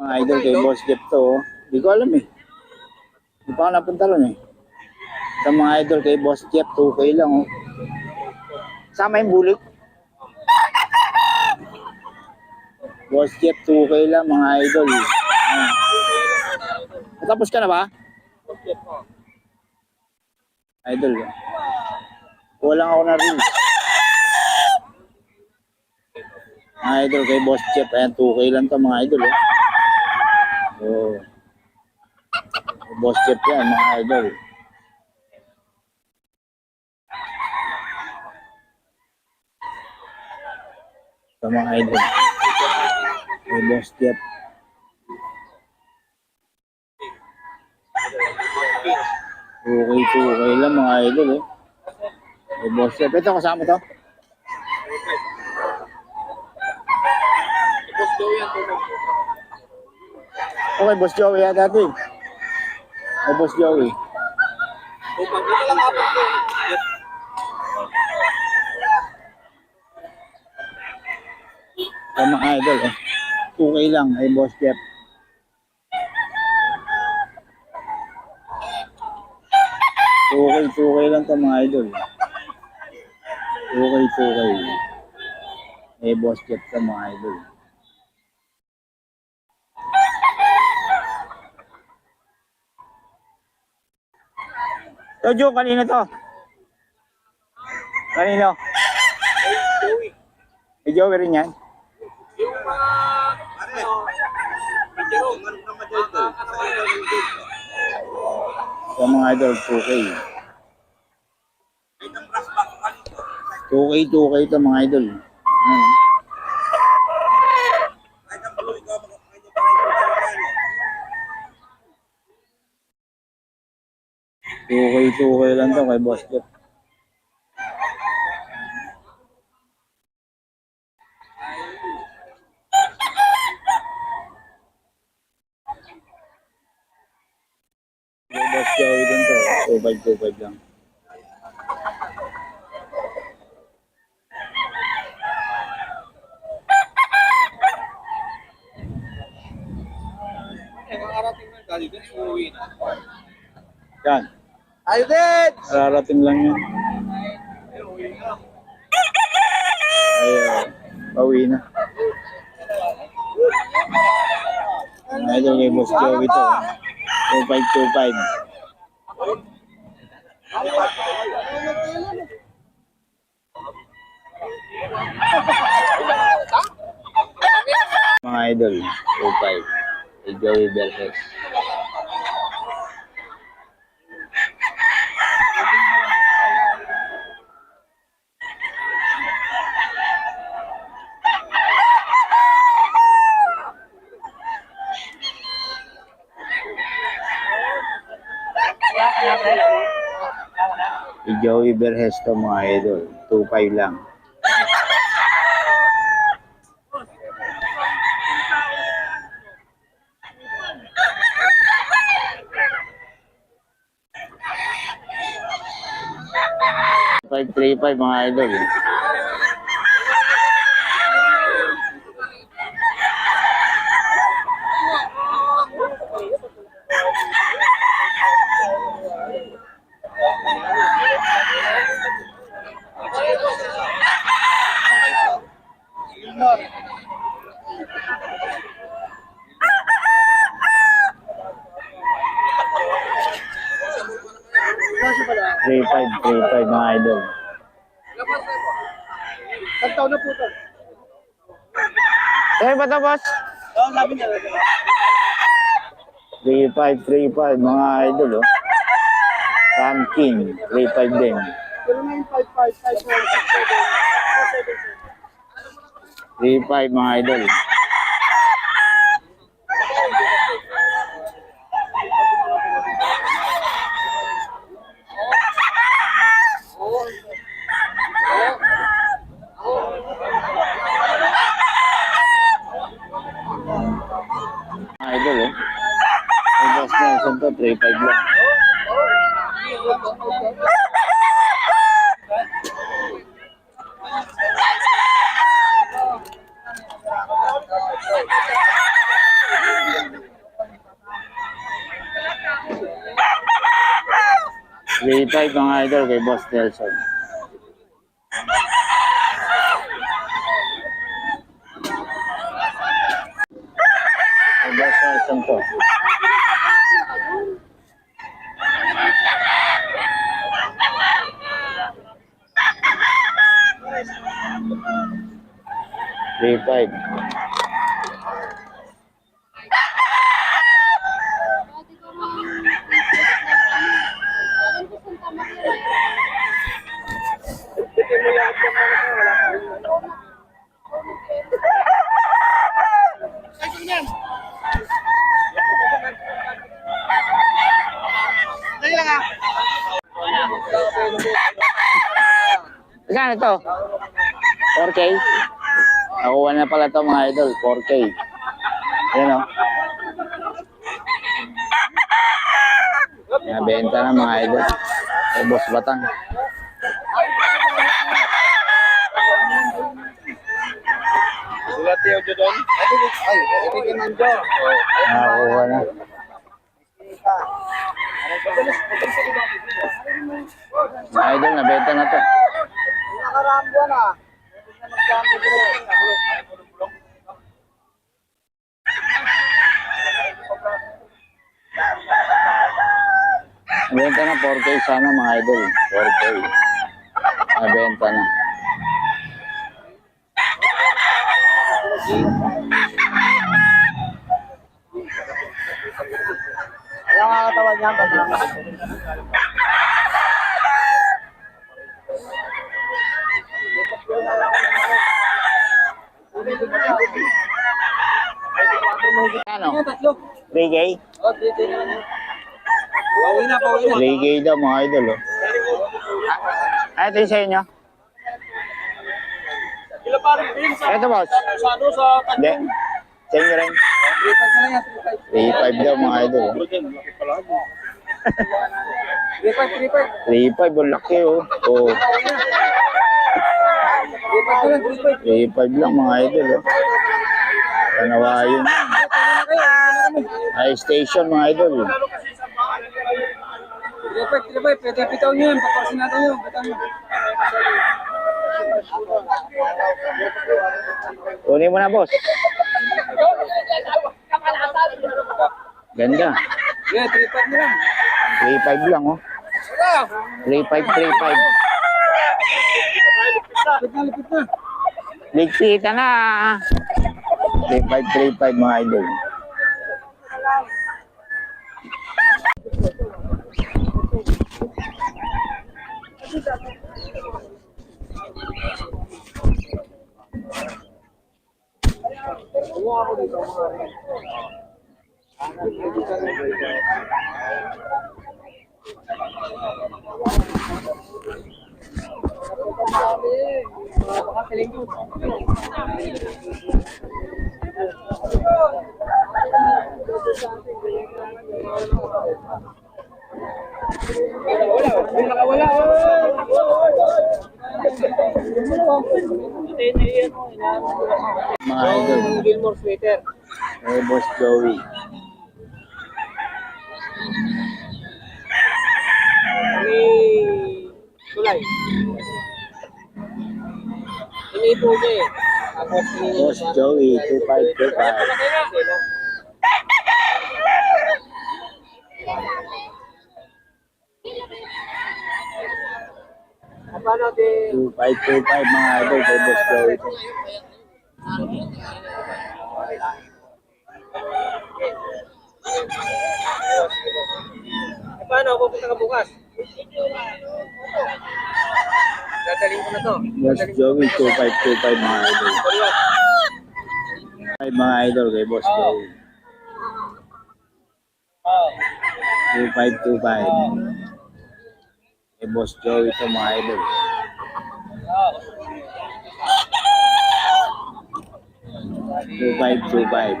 Mga idol kay Boss Jeff to. oh. Hindi ko alam eh. Hindi pa ako napunta ron eh. Sa mga idol kay Boss Jeff, 2K lang oh. Sama yung bulik. Boss Jeff, 2K lang mga idol. Ah. Natapos ka na ba? Idol. oh. Walang ako na rin. Mga idol kay Boss Jeff, ayan 2K lang to mga idol. Oh. Oh. Boss Jeff yan, mga idol. Sa mga idol. Kay Boss Jeff. Okay, okay lang mga idol eh. Kay Boss Jeff. Ito kasama to. Okay, Boss Joey yan dati. Ay, Boss Joey. Sa mga idol eh. Okay lang ay Boss Jeff. Okay, okay lang to mga idol. Okay, okay. Eh, Boss Jeff sa mga idol. To, Jo, kanino to? Kanino? Eh, Joey rin yan? Yung mga, ano, video, mga madalito. Sa mga idol, 2K. 2K, 2K to mga idol. Ayan. Kahit ang balo, ikaw, mga kanya pa kayo. 2K, 2K lang to kay Boss Jeff. Kay Boss Joey din to. 25, 25 lang. Eh. Yan. Tayo din! Kararating lang yan. Uuwi na. Ay, uh, pauwi na. Idol kay Boss Joey to. 2525. Mga idol, 25. Kay Joey Berhes. Si Joey Berhes to mga idol. 2.5 lang. Five three five mga idol. Three five three five mga idol. Saan taon na po ito? Eh, ba to, boss? Oo, sabi niya. 3535 mga idol oh. Pumpkin 35 din. 35 mga idol. Mga idol oh. Yung boss na isang to, 35 lang. 3.5 mga idol kay Boss Nelson. Kay Boss Nelson to. Three five. To? 4K? Nakuha na pala to mga idol, 4K. Yan o. Nabenta na mga idol. Kay Boss Batang. Sila Teo Jodon. Ay, ibigin ng Jo. Nakakuha na. Mga idol, nabenta na to. Nakaraang buwan ah. Nabenta na 4K sana mga idol. 4K. Nabenta na. Ano nga katawan niya? Ano? Tatlo. 3K? Oh, dito na. Bawi na, bawi na. 3K daw mga idol. Oh. Ah, ito yung sa inyo. Sila parang din sa Ito boss. sa ano sa Hindi. Sa inyo rin. Tripan ka lang yan, 3.5 daw mga idol. oh. Tripan, tripan. 3.5 ang laki oh. Tripan ka lang, tripan. 3.5 lang mga idol oh. Panawayon yan. High station mga idol. Tripan, tripan. Pwede bitaw niyo yan. Papasin natin yun. Bitaw niyo. Kunin mo na boss. Ganda. Yeah, tripan mo lang. 3.5 lang oh. Wala. 3.5, 3.5. Lipit na, lipit na. Ligpita na. 3.5, 3.5 mga idol. Buwa ako dito mga rin. Baka siling yun. Wala, nakawala. Mga idol. Gilmore sweater. Eh, boss Joey. Ni Tulay. Ini po niya eh. Ini Boss Joey, 2525. 2525 mga idol kay boss Joey. Eh, paano? Pupunta ka bukas? Dadalhin ko na to. Boss Joey, 2525 mga idol. 5 mga idol kay boss Joey. 2525. Kay boss Joey ito mga idol. Two five two five.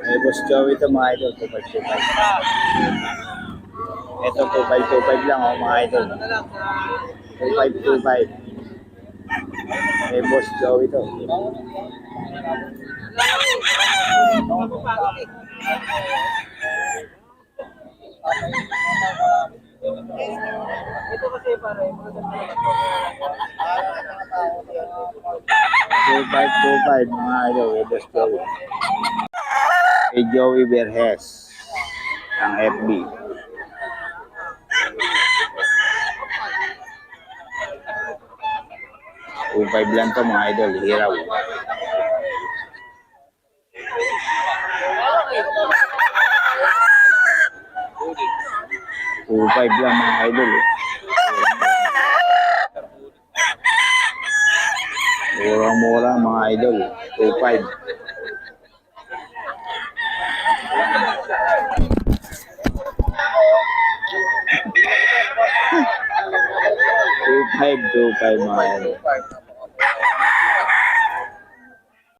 Kay boss Joey ito mga idol. Two five two five. Ito two five two five lang oh mga idol. Ano lang? Two five two five. Eh, boss Joey to. Ito kasi pare, mga Two five, two five, mga idol, boss Joey. Kay Joey Verhes, ang FB. Two five lang to mga idol, hiraw. Two five lang mga idol. eh. Murang-mura mga idol. Two five. Two five, two five mga idol.